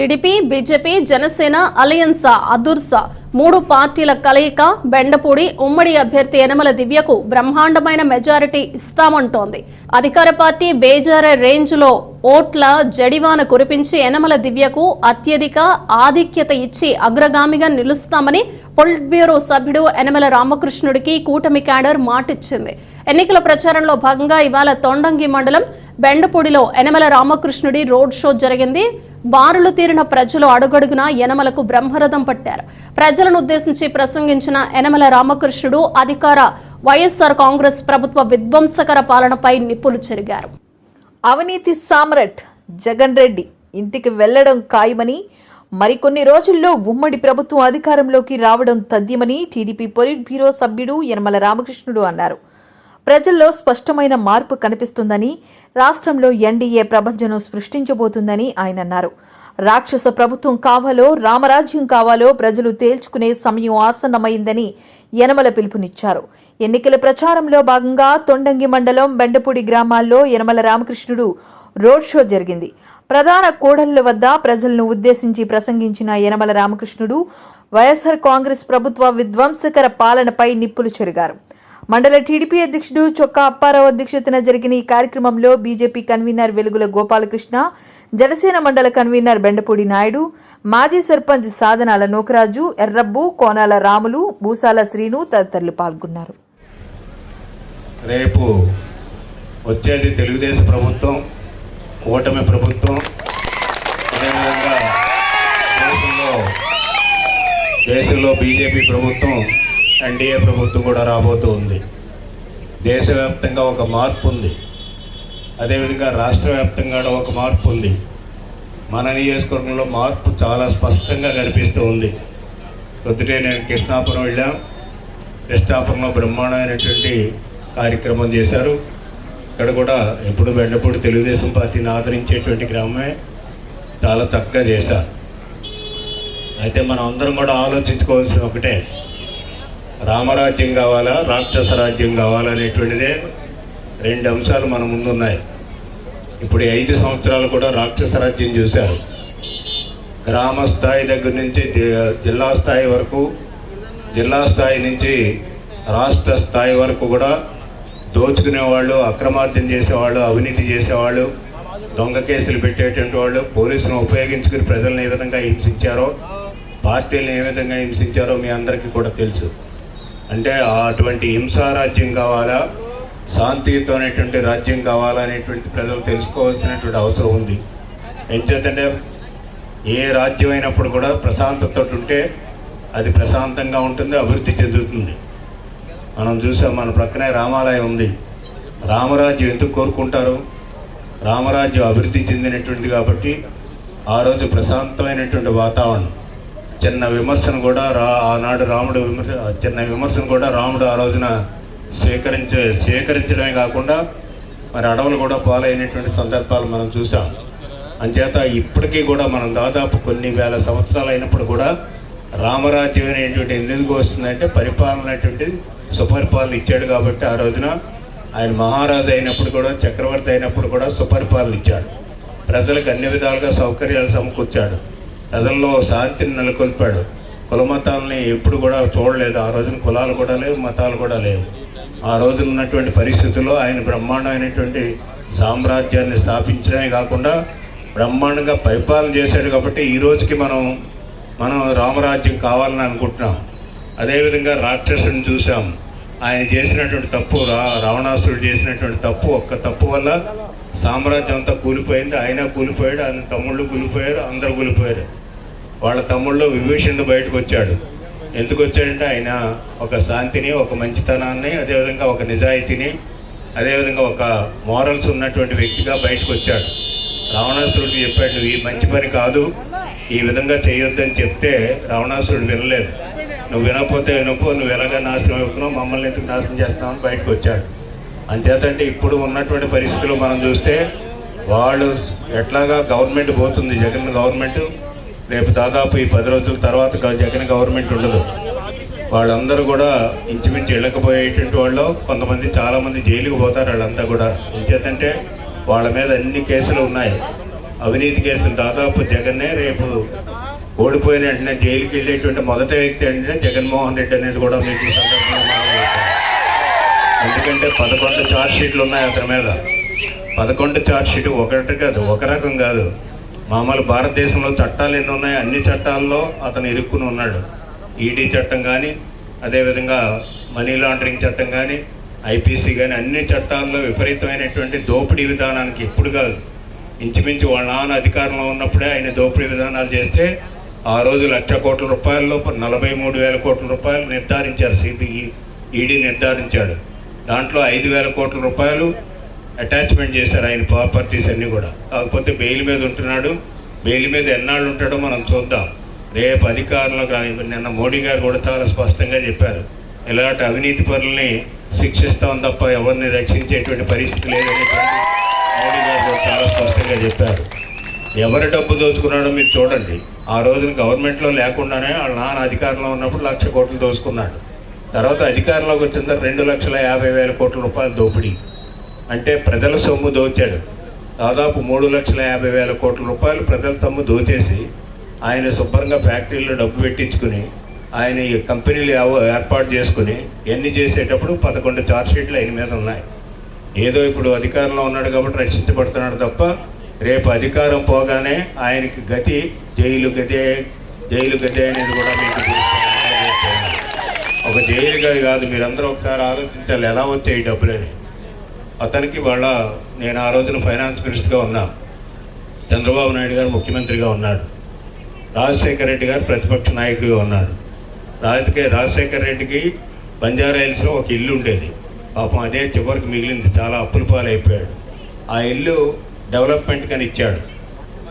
TDP BJP Janasena alliance అదుర్స మూడు పార్టీల కలయిక బెండపూడి ఉమ్మడి అభ్యర్థి యనమల దివ్యకు బ్రహ్మాండమైన మెజారిటీ ఇస్తామంటోంది. అధికార పార్టీ బేజార రేంజ్లో ఓట్ల జడివాన కురిపించి యనమల దివ్యకు అత్యధిక ఆధిక్యత ఇచ్చి అగ్రగామిగా నిలుస్తామని పొలిట్ బ్యూరో సభ్యుడు యనమల రామకృష్ణుడికి కూటమి క్యాడర్ మాటిచ్చింది. ఎన్నికల ప్రచారంలో భాగంగా ఇవాళ తొండంగి మండలం బెండపూడిలో యనమల రామకృష్ణుడి రోడ్ షో జరిగింది. బారులు తీరిన ప్రజలు అడుగడుగునా యనమలకు బ్రహ్మరథం పట్టారు. ప్రజలను ఉద్దేశించి ప్రసంగించిన యనమల రామకృష్ణుడు అధికార వైఎస్ఆర్ కాంగ్రెస్ ప్రభుత్వ విధ్వంసకర పాలనపై నిప్పులు చెరిగారు. అవినీతి సామ్రాట్ జగన్ రెడ్డి ఇంటికి వెళ్ళడం ఖాయమని మరికొన్ని రోజుల్లో ఉమ్మడి ప్రభుత్వం అధికారంలోకి రావడం తథ్యమని టీడీపీ పొలిట్ బ్యూరో సభ్యుడు యనమల రామకృష్ణుడు అన్నారు. ప్రజల్లో స్పష్టమైన మార్పు కనిపిస్తుందని రాష్ట్రంలో ఎన్డీఏ ప్రభంజనం సృష్టించబోతుందని ఆయన అన్నారు. రాక్షస ప్రభుత్వం కావాలో రామరాజ్యం కావాలో ప్రజలు తేల్చుకునే సమయం ఆసన్నమైందని యనమల పిలుపునిచ్చారు. ఎన్నికల ప్రచారంలో భాగంగా తొండంగి మండలం బెండపూడి గ్రామాల్లో యనమల రామకృష్ణుడు రోడ్ షో జరిగింది. ప్రధాన కూడళ్ళ వద్ద ప్రజలను ఉద్దేశించి ప్రసంగించిన యనమల రామకృష్ణుడు వైఎస్ఆర్ కాంగ్రెస్ ప్రభుత్వ విధ్వంసకర పాలనపై నిప్పులు చెరిగారు. మండల టీడీపీ అధ్యక్షుడు చొక్కా అప్పారావు అధ్యక్షతన జరిగిన ఈ కార్యక్రమంలో బీజేపీ కన్వీనర్ వెలుగుల గోపాలకృష్ణ జనసేన మండల కన్వీనర్ బెండపూడి నాయుడు మాజీ సర్పంచ్ సాధనాల నూకరాజు ఎర్రబ్బు కోనాల రాములు భూసాల శ్రీను తదితరులు పాల్గొన్నారు. రేపు వచ్చేది తెలుగుదేశం ప్రభుత్వం కూటమి ప్రభుత్వం. అదేవిధంగా దేశంలో దేశంలో బీజేపీ ప్రభుత్వం ఎన్డీఏ ప్రభుత్వం కూడా రాబోతూ ఉంది దేశవ్యాప్తంగా ఒక మార్పు ఉంది అదేవిధంగా రాష్ట్ర వ్యాప్తంగా కూడా ఒక మార్పు ఉంది మన నియోజకవర్గంలో మార్పు చాలా స్పష్టంగా కనిపిస్తూ ఉంది పొద్దుటే నేను కృష్ణాపురం వెళ్ళాం. కృష్ణాపురంలో బ్రహ్మాండమైనటువంటి కార్యక్రమం చేశారు. ఇక్కడ కూడా ఎప్పుడు బెండపూడి తెలుగుదేశం పార్టీని ఆదరించేటువంటి గ్రామమే చాలా చక్కగా చేశారు. అయితే మనం అందరం కూడా ఆలోచించుకోవాల్సిన ఒకటే. రామరాజ్యం కావాలా రాక్షస రాజ్యం కావాలా అనేటువంటిదే రెండు అంశాలు మన ముందున్నాయి. ఇప్పుడు ఐదు సంవత్సరాలు కూడా రాక్షస రాజ్యం చూశారు. గ్రామ స్థాయి దగ్గర నుంచి జి- జిల్లా స్థాయి వరకు జిల్లా స్థాయి నుంచి రాష్ట్ర స్థాయి వరకు కూడా దోచుకునేవాళ్ళు అక్రమార్జన చేసేవాళ్ళు అవినీతి చేసేవాళ్ళు దొంగ కేసులు పెట్టేటువంటి వాళ్ళు పోలీసులను ఉపయోగించుకుని ప్రజలను ఏ విధంగా హింసించారో పార్టీలను ఏ విధంగా హింసించారో మీ అందరికీ కూడా తెలుసు. అంటే అటువంటి హింసారాజ్యం కావాలా? శాంతియుతమైనటువంటి రాజ్యం కావాలా అనేటువంటి ప్రజలు తెలుసుకోవాల్సినటువంటి అవసరం ఉంది. ఎంచేతంటే ఏ రాజ్యం అయినప్పుడు కూడా ప్రశాంతతో ఉంటే అది ప్రశాంతంగా ఉంటుంది అభివృద్ధి చెందుతుంది. మనం చూసాం మన ప్రక్కనే రామాలయం ఉంది. రామరాజ్యం ఎందుకు కోరుకుంటారు? రామరాజ్యం అభివృద్ధి చెందినటువంటిది కాబట్టి ఆ రోజు ప్రశాంతమైనటువంటి వాతావరణం. చిన్న విమర్శను కూడా రా ఆనాడు రాముడు విమర్శ చిన్న విమర్శను కూడా రాముడు ఆ రోజున స్వీకరించే స్వీకరించడమే కాకుండా మరి అడవులు కూడా పాలైనటువంటి సందర్భాలు మనం చూసాం అంచేత ఇప్పటికీ కూడా మనం దాదాపు కొన్ని వేల సంవత్సరాలు అయినప్పుడు కూడా రామరాజ్యం అనేటువంటి ఎందుకు వస్తుందంటే పరిపాలన అనేటువంటి సుపరిపాలన ఇచ్చాడు కాబట్టి ఆ రోజున ఆయన మహారాజు అయినప్పుడు కూడా చక్రవర్తి అయినప్పుడు కూడా సుపరిపాలన ఇచ్చాడు. ప్రజలకు అన్ని విధాలుగా సౌకర్యాలు సమకూర్చాడు. ప్రజల్లో శాంతిని నెలకొల్పాడు. కులమతాలని ఎప్పుడు కూడా చూడలేదు. ఆ రోజున కులాలు కూడా లేవు మతాలు కూడా లేవు. ఆ రోజున ఉన్నటువంటి పరిస్థితుల్లో ఆయన బ్రహ్మాండమైనటువంటి సామ్రాజ్యాన్ని స్థాపించడమే కాకుండా బ్రహ్మాండంగా పరిపాలన చేశాడు కాబట్టి ఈ రోజుకి మనం మనం రామరాజ్యం కావాలని అనుకుంటున్నాం. అదేవిధంగా రాక్షసుని చూసాం ఆయన చేసినటువంటి తప్పు రా రావణాసురుడు చేసినటువంటి తప్పు ఒక్క తప్పు వల్ల సామ్రాజ్యం అంతా కూలిపోయింది. ఆయన కూలిపోయాడు ఆయన తమ్ముళ్ళు కూలిపోయారు అందరూ కూలిపోయారు. వాళ్ళ తమ్ముళ్ళు విభీషణుడు బయటకు వచ్చాడు. ఎందుకు వచ్చాడంటే ఆయన ఒక శాంతిని ఒక మంచితనాన్ని అదేవిధంగా ఒక నిజాయితీని అదేవిధంగా ఒక మోరల్స్ ఉన్నటువంటి వ్యక్తిగా బయటకు వచ్చాడు. రావణాసురుడు చెప్పాడు ఈ మంచి పని కాదు. ఈ విధంగా చేయొద్దని చెప్తే రావణాసురుడు వినలేదు. నువ్వు వినకపోతే వినపో నువ్వు ఎలాగ నాశనం అవుతున్నావు మమ్మల్ని ఎందుకు నాశనం చేస్తున్నావు అని బయటకు వచ్చాడు. అంచేతంటే ఇప్పుడు ఉన్నటువంటి పరిస్థితులు మనం చూస్తే వాళ్ళు ఎట్లాగా గవర్నమెంట్ పోతుంది జగన్ గవర్నమెంట్. రేపు దాదాపు ఈ పది రోజుల తర్వాత జగన్ గవర్నమెంట్ ఉండదు. వాళ్ళందరూ కూడా ఇంచుమించు వెళ్ళకపోయేటువంటి వాళ్ళు కొంతమంది చాలామంది జైలుకు పోతారు వాళ్ళంతా కూడా. ఇంచేతంటే వాళ్ళ మీద అన్ని కేసులు ఉన్నాయి. అవినీతి కేసులు దాదాపు జగన్నే రేపు ఓడిపోయిన వెంటనే జైలుకి వెళ్ళేటువంటి మొదటి వ్యక్తి అంటే జగన్మోహన్ రెడ్డి అనేది కూడా మీకు ఈ సందర్భంగా ఎందుకంటే పదకొండు ఛార్జ్ షీట్లు ఉన్నాయి అతని మీద. పదకొండు ఛార్జ్ షీట్ ఒకటి కాదు ఒక రకం కాదు. మామూలు భారతదేశంలో చట్టాలు ఎన్ని ఉన్నాయి అన్ని చట్టాల్లో అతను ఇరుక్కుని ఉన్నాడు. ఈడీ చట్టం కానీ అదేవిధంగా మనీ లాండరింగ్ చట్టం కానీ ఐపీసీ కానీ అన్ని చట్టాల్లో విపరీతమైనటువంటి దోపిడీ విధానానికి ఇప్పుడు కాదు. ఇంచుమించు వాళ్ళ నాన్న అధికారంలో ఉన్నప్పుడే ఆయన దోపిడీ విధానాలు చేస్తే ఆ రోజు లక్ష కోట్ల రూపాయల్లో నలభై మూడు వేల కోట్ల రూపాయలు నిర్ధారించారు. సిబిఈ ఈడీ నిర్ధారించాడు. దాంట్లో ఐదు వేల కోట్ల రూపాయలు అటాచ్మెంట్ చేశారు ఆయన ప్రాపర్టీస్ అన్నీ కూడా. కాకపోతే బెయిల్ మీద ఉంటున్నాడు. బెయిల్ మీద ఎన్నాళ్ళు ఉంటాడో మనం చూద్దాం. రేపు అధికారంలోకి రా నిన్న మోడీ గారు కూడా చాలా స్పష్టంగా చెప్పారు. ఇలాంటి అవినీతి పనుల్ని శిక్షిస్తాం తప్ప ఎవరిని రక్షించేటువంటి పరిస్థితి లేదని మోడీ గారు కూడా చాలా స్పష్టంగా చెప్పారు. ఎవరి డబ్బు దోచుకున్నాడో మీరు చూడండి. ఆ రోజున గవర్నమెంట్లో లేకుండానే వాళ్ళ నాన్న అధికారంలో ఉన్నప్పుడు లక్ష కోట్లు దోచుకున్నాడు. తర్వాత అధికారంలోకి వచ్చిన తర్వాత రెండు లక్షల యాభై వేల కోట్ల రూపాయలు దోపిడీ. అంటే ప్రజల సొమ్ము దోచాడు. దాదాపు మూడు లక్షల యాభై వేల కోట్ల రూపాయలు ప్రజల సొమ్ము దోచేసి ఆయన శుభ్రంగా ఫ్యాక్టరీలో డబ్బు పెట్టించుకుని ఆయన ఈ కంపెనీలు ఏర్పాటు చేసుకుని ఎన్ని చేసేటప్పుడు పదకొండు చార్జ్ షీట్లు ఆయన మీద ఉన్నాయి. ఏదో ఇప్పుడు అధికారంలో ఉన్నాడు కాబట్టి రక్షించబడుతున్నాడు తప్ప రేపు అధికారం పోగానే ఆయనకి గతి జైలు గదే జైలు గదే అనేది కూడా మీకు ఒక జైలు గది కాదు మీరందరూ ఒకసారి ఆలోచించాలి ఎలా వచ్చాయి ఈ డబ్బులని? అతనికి వాళ్ళ నేను ఆ రోజున ఫైనాన్స్ మినిస్టర్గా ఉన్నా. చంద్రబాబు నాయుడు గారు ముఖ్యమంత్రిగా ఉన్నాడు. రాజశేఖర రెడ్డి గారు ప్రతిపక్ష నాయకుడిగా ఉన్నాడు. రాజకీయ రాజశేఖర రెడ్డికి బంజారాయిల్స్లో ఒక ఇల్లు ఉండేది. పాపం అదే చివరికి మిగిలింది చాలా అప్పుల పాలైపోయాడు. ఆ ఇల్లు డెవలప్మెంట్ కని ఇచ్చాడు.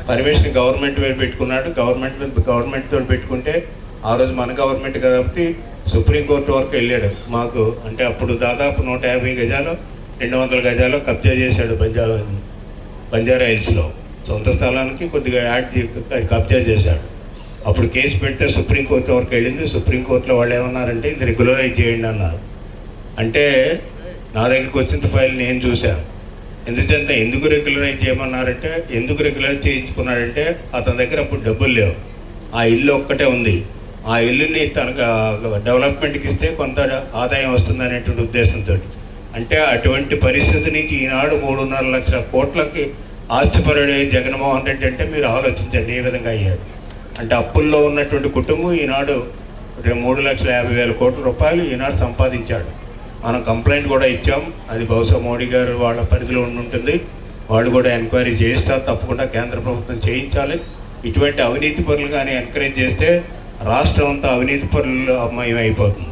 పర్మిషన్ గవర్నమెంట్ మీద పెట్టుకున్నాడు. గవర్నమెంట్ గవర్నమెంట్తో పెట్టుకుంటే ఆ రోజు మన గవర్నమెంట్ కాబట్టి సుప్రీంకోర్టు వరకు వెళ్ళాడు. మాకు అంటే అప్పుడు దాదాపు నూట యాభై గజాలు రెండు వందల గజాలు కబ్జా చేశాడు బంజారా బంజారా హిల్స్లో. సొంత స్థలానికి కొద్దిగా యాడ్ కబ్జా చేశాడు. అప్పుడు కేసు పెడితే సుప్రీంకోర్టు వరకు వెళ్ళింది. సుప్రీంకోర్టులో వాళ్ళు ఏమన్నారంటే ఇది రెగ్యులరైజ్ చేయండి అన్నారు. అంటే నా దగ్గరికి వచ్చిన ఫైల్ నేను చూశాను ఎందుకంటే ఎందుకు రెగ్యులరైజ్ చేయమన్నారంటే ఎందుకు రెగ్యులరైజ్ చేయించుకున్నాడంటే అతని దగ్గర అప్పుడు డబ్బులు లేవు. ఆ ఇల్లు ఒక్కటే ఉంది. ఆ ఇల్లుని తనకు డెవలప్మెంట్కి ఇస్తే కొంత ఆదాయం వస్తుంది అనేటువంటి ఉద్దేశంతో అంటే అటువంటి పరిస్థితి నుంచి ఈనాడు మూడున్నర లక్షల కోట్లకి ఆస్తిపరుడే జగన్మోహన్ రెడ్డి అంటే మీరు ఆలోచించండి ఏ విధంగా అయ్యాడు? అంటే అప్పుల్లో ఉన్నటువంటి కుటుంబం ఈనాడు మూడు లక్షల యాభై వేల కోట్ల రూపాయలు ఈనాడు సంపాదించాడు. మనం కంప్లైంట్ కూడా ఇచ్చాం అది బహుశా మోడీ గారు వాళ్ళ పరిధిలో ఉంటుంది. వాళ్ళు కూడా ఎంక్వైరీ చేస్తారు తప్పకుండా కేంద్ర ప్రభుత్వం చేయించాలి. ఇటువంటి అవినీతి పనులు కానీ ఎంకరేజ్ చేస్తే రాష్ట్రం అంతా అవినీతి పనులు అమ్మాయి అయిపోతుంది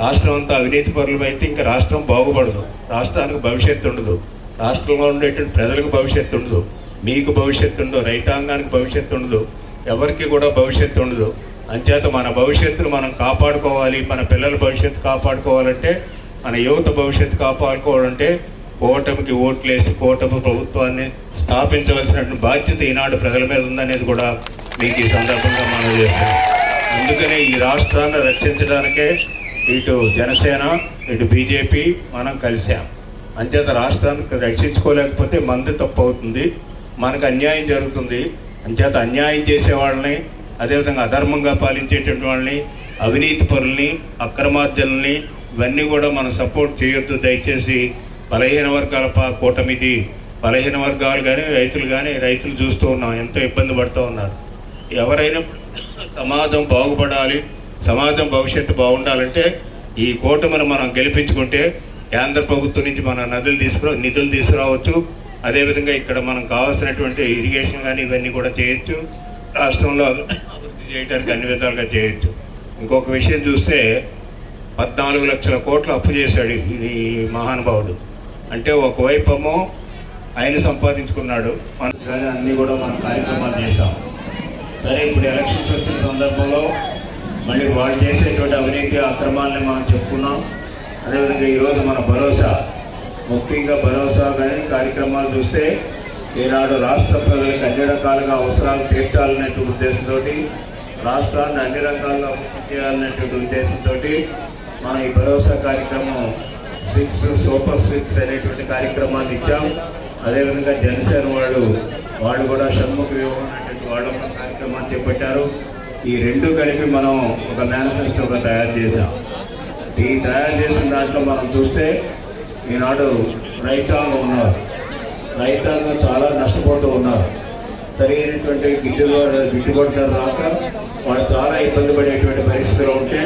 రాష్ట్రం అంతా అవినీతి పరులు అయితే ఇంకా రాష్ట్రం బాగుపడదు. రాష్ట్రానికి భవిష్యత్తు ఉండదు. రాష్ట్రంలో ఉండేటువంటి ప్రజలకు భవిష్యత్తు ఉండదు. మీకు భవిష్యత్తు ఉండదు. రైతాంగానికి భవిష్యత్తు ఉండదు. ఎవరికి కూడా భవిష్యత్తు ఉండదు. అంచేత మన భవిష్యత్తును మనం కాపాడుకోవాలి. మన పిల్లల భవిష్యత్తు కాపాడుకోవాలంటే మన యువత భవిష్యత్తు కాపాడుకోవాలంటే కూటమికి ఓట్లేసి కూటమి ప్రభుత్వాన్ని స్థాపించవలసినటువంటి బాధ్యత ఈనాడు ప్రజల మీద ఉందనేది కూడా మీకు ఈ సందర్భంగా మనం చేస్తున్నాం అందుకనే ఈ రాష్ట్రాన్ని రక్షించడానికే ఇటు జనసేన ఇటు బీజేపీ మనం కలిసాం. అంచేత రాష్ట్రానికి రక్షించుకోలేకపోతే మంది తప్పు అవుతుంది మనకు అన్యాయం జరుగుతుంది. అంచేత అన్యాయం చేసే వాళ్ళని అదేవిధంగా అధర్మంగా పాలించేటువంటి వాళ్ళని అవినీతి పరుల్ని అక్రమార్జనల్ని ఇవన్నీ కూడా మనం సపోర్ట్ చేయొద్దు. దయచేసి బలహీన వర్గాల కూటమిది బలహీన వర్గాలు కానీ రైతులు కానీ రైతులు చూస్తూ ఉన్నాం. ఎంతో ఇబ్బంది పడుతూ ఉన్నారు. ఎవరైనా సమాజం బాగుపడాలి సమాజం భవిష్యత్తు బాగుండాలంటే ఈ కూటమిని మనం గెలిపించుకుంటే కేంద్ర ప్రభుత్వం నుంచి మన నదులు తీసుకురా నిధులు తీసుకురావచ్చు. అదేవిధంగా ఇక్కడ మనం కావాల్సినటువంటి ఇరిగేషన్ కానీ ఇవన్నీ కూడా చేయొచ్చు. రాష్ట్రంలో అభివృద్ధి చేయడానికి అన్ని విధాలుగా చేయొచ్చు. ఇంకొక విషయం చూస్తే పద్నాలుగు లక్షల కోట్లు అప్పు చేశాడు ఈ మహానుభావుడు. అంటే ఒకవైపు ఏమో ఆయన సంపాదించుకున్నాడు. మనం కానీ అన్నీ కూడా మనం కార్యక్రమాలు చేశాం. సరే ఇప్పుడు ఎలక్షన్స్ వచ్చిన సందర్భంలో మళ్ళీ వాళ్ళు చేసేటువంటి అవినీతి అక్రమాలని మనం చెప్పుకున్నాం. అదేవిధంగా ఈరోజు మన భరోసా ముఖ్యంగా భరోసా కానీ కార్యక్రమాలు చూస్తే ఈనాడు రాష్ట్ర ప్రజలకు అన్ని రకాలుగా అవసరాలు తీర్చాలనేటువంటి ఉద్దేశంతో రాష్ట్రాన్ని అన్ని రకాలుగా అభివృద్ధి చేయాలనేటువంటి ఉద్దేశంతో మనం ఈ భరోసా కార్యక్రమం సిక్స్ సూపర్ సిక్స్ అనేటువంటి కార్యక్రమాన్ని ఇచ్చాం. అదేవిధంగా జనసేన వాళ్ళు వాళ్ళు కూడా షణ్ముఖ వ్యూహం అనేటువంటి వాళ్ళు కార్యక్రమాన్ని చేపట్టారు. ఈ రెండు కలిపి మనం ఒక మేనిఫెస్టోగా తయారు చేశాం. ఈ తయారు చేసిన దాంట్లో మనం చూస్తే ఈనాడు రైతాంగం ఉన్నారు. రైతాంగం చాలా నష్టపోతూ ఉన్నారు. సరైనటువంటి గిట్టుబాటు గిట్టుబాటు రాక వాళ్ళు చాలా ఇబ్బంది పడేటువంటి పరిస్థితిలో ఉంటే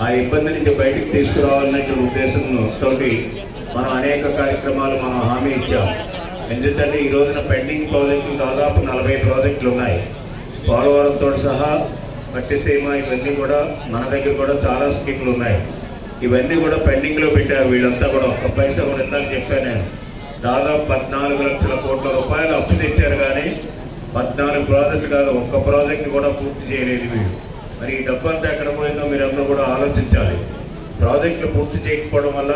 ఆ ఇబ్బంది నుంచి బయటికి తీసుకురావాలనేటువంటి ఉద్దేశంతో మనం అనేక కార్యక్రమాలు మనం హామీ ఇచ్చాం. ఎందుకంటే ఈ రోజున పెండింగ్ ప్రాజెక్టులు దాదాపు నలభై ప్రాజెక్టులు ఉన్నాయి. పోలవరంతో సహా పట్టిసీమ ఇవన్నీ కూడా మన దగ్గర కూడా చాలా స్కీములు ఉన్నాయి. ఇవన్నీ కూడా పెండింగ్లో పెట్టారు వీళ్ళంతా కూడా. ఒక్క పైసా కూడా ఇందాక చెప్పాను నేను. దాదాపు పద్నాలుగు లక్షల కోట్ల రూపాయలు అప్పు తెచ్చారు కానీ పద్నాలుగు ప్రాజెక్టు కాదు ఒక్క ప్రాజెక్ట్ కూడా పూర్తి చేయలేదు వీళ్ళు. మరి ఈ డబ్బు అంతా ఎక్కడ పోయిందో మీరందరూ కూడా ఆలోచించాలి. ప్రాజెక్టులు పూర్తి చేయకపోవడం వల్ల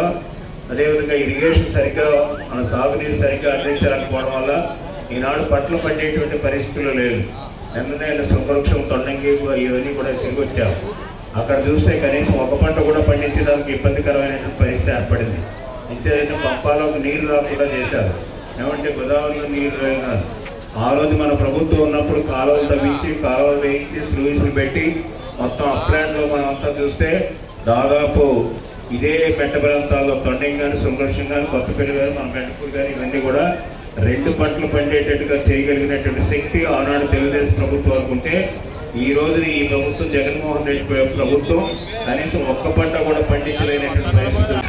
అదేవిధంగా ఇరిగేషన్ సరిగ్గా మన సాగునీరు సరిగ్గా అందించలేకపోవడం వల్ల ఈనాడు పట్లు పండేటువంటి పరిస్థితులు లేదు నిన్ననే సంవృక్షం తొండంగి ఇవన్నీ కూడా తిరిగి వచ్చాం అక్కడ చూస్తే కనీసం ఒక పంట కూడా పండించడానికి ఇబ్బందికరమైనటువంటి పరిస్థితి ఏర్పడింది. ఇంతేదైతే పంపాలకు నీరు రాకుండా చేశారు. ఏమంటే గోదావరిలో నీరు రాయినారు. ఆ రోజు మన ప్రభుత్వం ఉన్నప్పుడు కాలువలు తవ్వించి కాలువలు వేయించి స్లూయిస్లు పెట్టి మొత్తం అప్లాండ్లో మనం అంతా చూస్తే దాదాపు ఇదే పెట్ట ప్రాంతాల్లో తొండంగి కానీ సుంకర్షం కానీ కొత్తపల్లి కానీ మన మెంటపూర్ కానీ ఇవన్నీ కూడా రెండు పంటలు పండేటట్టుగా చేయగలిగినటువంటి శక్తి ఆనాడు తెలుగుదేశం ప్రభుత్వాలకు ఉంటే ఈ రోజు ఈ ప్రభుత్వం జగన్మోహన్ రెడ్డి ప్రభుత్వం కనీసం ఒక్క పంట కూడా పండించలేనటువంటి పరిస్థితులు